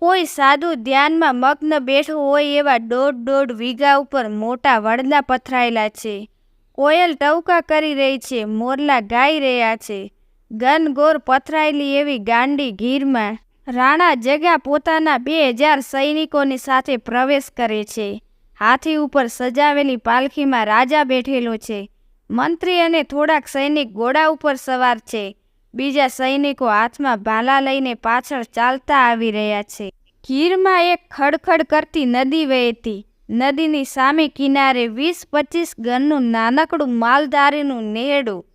કોઈ સાધુ ધ્યાનમાં મગ્ન બેઠું હોય એવા દોઢ દોઢ વીઘા ઉપર મોટા વડલા પથરાયેલા છે. કોયલ ટવકા કરી રહી છે, મોરલા ગાઈ રહ્યા છે. ગનગોર પથરાયેલી એવી ગાંડી ગીરમાં રાણા જગા પોતાના બે હજાર સૈનિકોની સાથે પ્રવેશ કરે છે. હાથી ઉપર સજાવેલી પાલખીમાં રાજા બેઠેલો છે. મંત્રી અને થોડાક સૈનિક ઘોડા ઉપર સવાર છે. બીજા સૈનિકો હાથમાં ભાલા લઈને પાછળ ચાલતા આવી રહ્યા છે. ગીરમાં એક ખડખડ કરતી નદી વહેતી. નદીની સામે કિનારે વીસ પચીસ ગનનું નાનકડું માલધારીનું નેડું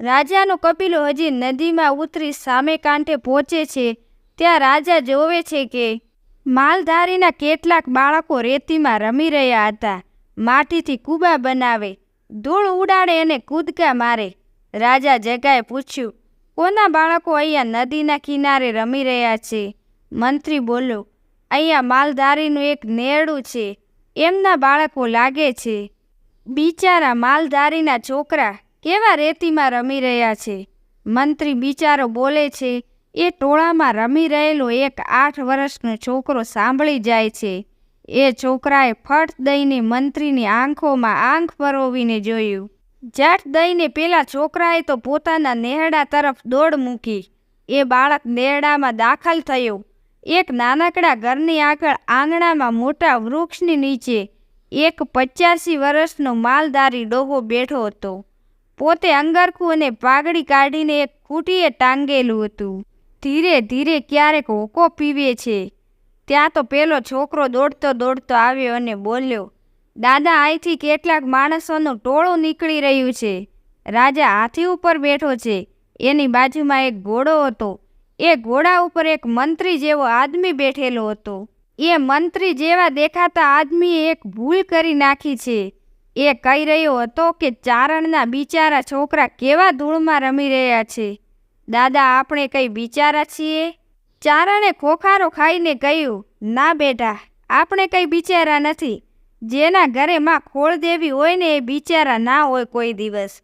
રાજાનો કપિલો હજી નદીમાં ઉતરી સામે કાંઠે પહોંચે છે. ત્યાં રાજા જોવે છે કે માલધારીના કેટલાક બાળકો રેતીમાં રમી રહ્યા હતા. માટીથી કૂબા બનાવે. ધૂળ ઉડાડે અને કૂદકા મારે. રાજા જગાએ પૂછ્યું કોના બાળકો અહીંયા નદીના કિનારે રમી રહ્યા છે? મંત્રી બોલો અહીંયા માલધારીનું એક નેરડું છે. એમના બાળકો લાગે છે. બિચારા માલધારીના છોકરા કેવા રેતીમાં રમી રહ્યા છે? મંત્રી બિચારો બોલે છે, એ ટોળામાં રમી રહેલો એક આઠ વર્ષનો છોકરો સાંભળી જાય છે. એ છોકરાએ ફટ દઈને મંત્રીની આંખોમાં આંખ પરોવીને જોયું. જટ દઈને પેલા છોકરાએ તો પોતાના નેહડા તરફ દોડ મૂકી. એ બાળક નેહડામાં દાખલ થયો. એક નાનકડા ઘરની આગળ આંગણામાં મોટા વૃક્ષની નીચે એક પચાસી વર્ષનો માલધારી ડોહો બેઠો હતો. પોતે અંગરખું અને પાઘડી કાઢીને એક ખૂટીએ ટાંગેલું હતું. ધીરે ધીરે ક્યારેક હોકો પીવે છે. ત્યાં તો પેલો છોકરો દોડતો દોડતો આવ્યો અને બોલ્યો દાદા અહીંથી કેટલાક માણસોનું ટોળું નીકળી રહ્યું છે. રાજા હાથી ઉપર બેઠો છે. એની બાજુમાં એક ઘોડો હતો. એ ઘોડા ઉપર એક મંત્રી જેવો આદમી બેઠેલો હતો. એ મંત્રી જેવા દેખાતા આદમીએ એક ભૂલ કરી નાખી છે. એ કહી રહ્યો હતો કે ચારણના બિચારા છોકરા કેવા ધૂળમાં રમી રહ્યા છે. દાદા, આપણે કંઈ બિચારા છીએ? ચારણે ખોખારો ખાઈને કહ્યું, ના બેટા, આપણે કંઈ બિચારા નથી. જેના ઘરે માં ખોળ દેવી હોય ને એ બિચારા ના હોય કોઈ દિવસ.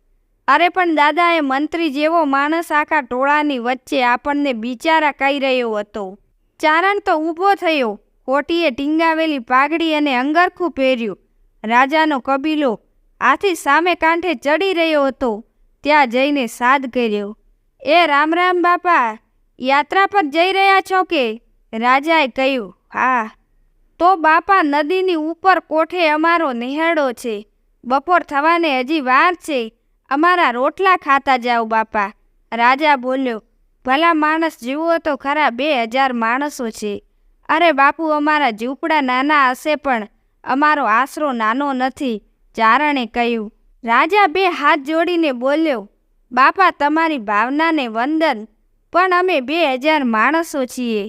અરે પણ દાદા એ મંત્રી જેવો માણસ આખા ટોળાની વચ્ચે આપણને બિચારા કહી રહ્યો હતો. ચારણ તો ઊભો થયો કોટીએ ટીંગાવેલી પાઘડી અને અંગરખું પહેર્યું. રાજાનો કબીલો આથી સામે કાંઠે ચડી રહ્યો હતો, ત્યાં જઈને સાદ કર્યો. એ રામ રામ બાપા, યાત્રા પર જઈ રહ્યા છો કે? રાજાએ કહ્યું, હા. તો બાપા નદીની ઉપર કોઠે અમારો નિહાળો છે. બપોર થવાને હજી વાર છે. અમારા રોટલા ખાતા જાઓ બાપા. રાજા બોલ્યો, ભલા માણસ જીવો તો ખરા બે હજાર માણસો છે. અરે બાપુ, અમારા ઝૂંપડા નાના હશે પણ અમારો આશરો નાનો નથી ચારણે કહ્યું. રાજા બે હાથ જોડીને બોલ્યો, બાપા, તમારી ભાવનાને વંદન, પણ અમે બે હજાર માણસો છીએ.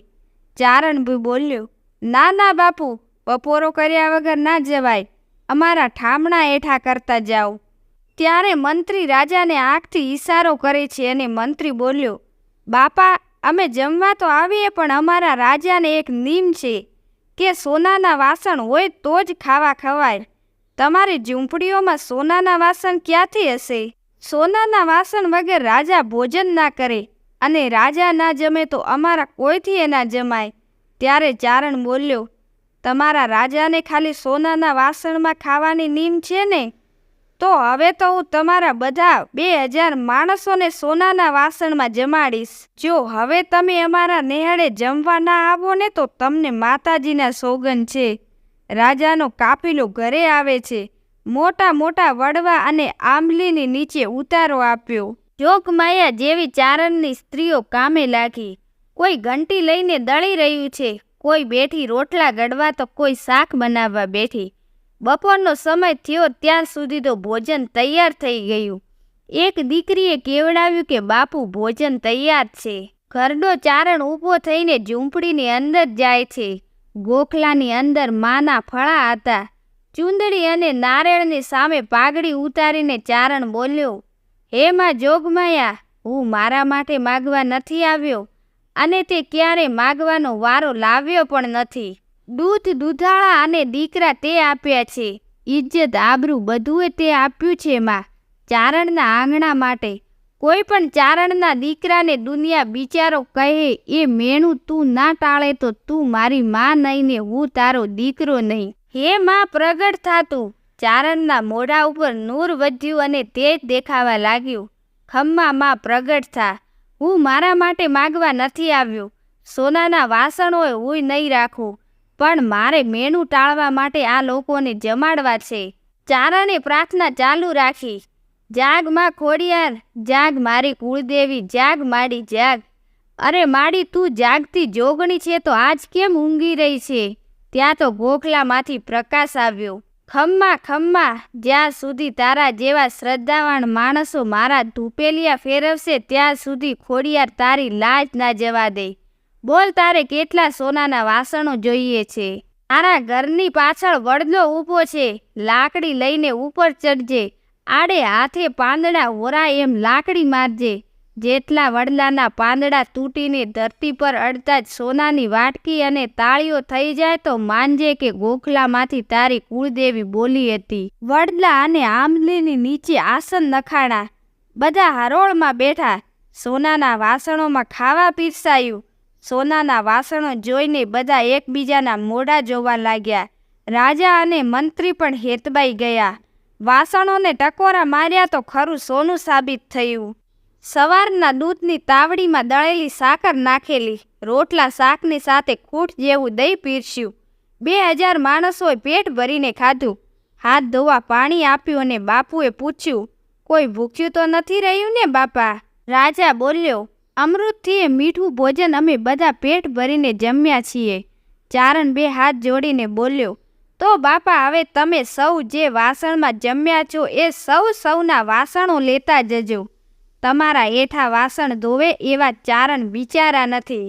ચારણ બોલ્યો ના ના, બાપુ, બપોરો કર્યા વગર ના જવાય. અમારા ઠામણા એઠા કરતા જાઓ. ત્યારે મંત્રી રાજાને આંખથી ઈશારો કરે છે અને મંત્રી બોલ્યો, બાપા, અમે જમવા તો આવીએ, પણ અમારા રાજાને એક નિયમ છે. કે સોનાના વાસણ હોય તો જ ખાવા ખવાય. તમારી ઝૂંપડીઓમાં સોનાના વાસણ ક્યાંથી હશે? સોનાના વાસણ વગર રાજા ભોજન ના કરે અને રાજા ના જમે તો અમારા કોઈથી એ ના જમાય? ત્યારે ચારણ બોલ્યો, તમારા રાજાને ખાલી સોનાના વાસણમાં ખાવાની નીમ છે ને? તો હવે તો હું તમારા બધા બે હજાર માણસોને સોનાના વાસણમાં જમાડીશ. જો હવે તમે અમારા નેહળે જમવા ના આવો ને તો તમને માતાજીના સોગન છે. રાજાનો કાફીલો ઘરે આવે છે. મોટા મોટા વડવા અને આંબલીની નીચે ઉતારો આપ્યો. જોગમાયા જેવી ચારણની સ્ત્રીઓ કામે લાગી. કોઈ ઘંટી લઈને દળી રહ્યું છે, કોઈ બેઠી રોટલા ગળવા તો કોઈ શાક બનાવવા બેઠી. બપોરનો સમય થયો ત્યાં સુધી તો ભોજન તૈયાર થઈ ગયું. એક દીકરીએ કેવડાવ્યું કે, બાપુ, ભોજન તૈયાર છે. ઘરડો ચારણ ઊભો થઈને ઝૂંપડીની અંદર જાય છે. ગોખલાની અંદર માના ફળા હતા. ચૂંદડી અને નારેળની સામે પાઘડી ઉતારીને ચારણ બોલ્યો, હે માં જોગમાયા, હું મારા માટે માગવા નથી આવ્યો. અને તે ક્યારે માગવાનો વારો લાવ્યો પણ નથી. દૂધ, દૂધાળા અને દીકરા તે આપ્યા છે. ઇજ્જત આબરૂ બધુંય તે આપ્યું છે, માં. ચારણના આંગણા માટે. કોઈ પણ ચારણના દીકરાને દુનિયા બિચારો કહે, એ મેણું તું ના ટાળે તો તું મારી માં નહીં ને હું તારો દીકરો નહીં. હે, માં, પ્રગટ થાતું. ચારણના મોઢા ઉપર નૂર વધ્યું અને તે જ દેખાવા લાગ્યું. ખમ્મા, માં, પ્રગટ થા. હું મારા માટે માગવા નથી આવ્યો. સોનાના વાસણોએ હું નહીં રાખું. પણ મારે મેનું ટાળવા માટે આ લોકોને જમાડવા છે. ચારણે પ્રાર્થના ચાલુ રાખી. જાગમાં ખોડિયાર, જાગ મારી કુળદેવી, જાગ માડી જાગ. અરે માડી, તું જાગતી જોગણી છે તો આજ કેમ ઊંઘી રહી છે? ત્યાં તો ગોખલામાંથી પ્રકાશ આવ્યો. ખમ્મા ખમ્મા, જ્યાં સુધી તારા જેવા શ્રદ્ધાવાન માણસો મારા ધૂપેલિયા ફેરવશે, ત્યાં સુધી ખોડિયાર તારી લાજ ના જવા દે. બોલ તારે કેટલા સોનાના વાસણો જોઈએ છે? તારા ઘરની પાછળ વડલો ઊભો છે, લાકડી લઈને ઉપર ચડજે. આડે હાથે પાંદડા હોરા એમ લાકડી મારજે. જેટલા વડલાના પાંદડા તૂટીને ધરતી પર અડતા જ સોનાની વાટકી અને તાળીઓ થઈ જાય તો માનજે કે ગોખલામાંથી તારી કુળદેવી બોલી હતી. વડલા અને આંબલીની નીચે આસન નખાણા. બધા હરોળમાં બેઠા. સોનાના વાસણોમાં ખાવા પીરસાયું. સોનાના વાસણો જોઈને બધા એકબીજાના મોઢા જોવા લાગ્યા. રાજા અને મંત્રી પણ હેતબાઈ ગયા. વાસણોને ટકોરા માર્યા તો ખરું સોનું સાબિત થયું. સવારના દૂધની તાવડીમાં દળેલી સાકર નાખેલી, રોટલા શાકની સાથે કૂટ જેવું દહીં પીરસ્યું. બે હજાર માણસોએ પેટ ભરીને ખાધું. હાથ ધોવા પાણી આપ્યું અને બાપુએ પૂછ્યું, કોઈ ભૂખ્યું તો નથી રહ્યું ને, બાપા? રાજા બોલ્યો, અમૃતથી એ મીઠું ભોજન અમે બધા પેટ ભરીને જમ્યા છીએ. ચારણ બે હાથ જોડીને બોલ્યો, તો બાપા, હવે તમે સૌ જે વાસણમાં જમ્યા છો એ સૌ સૌના વાસણો લેતા જજો. તમારા એઠા વાસણ ધોવે એવા ચારણ વિચારા નથી.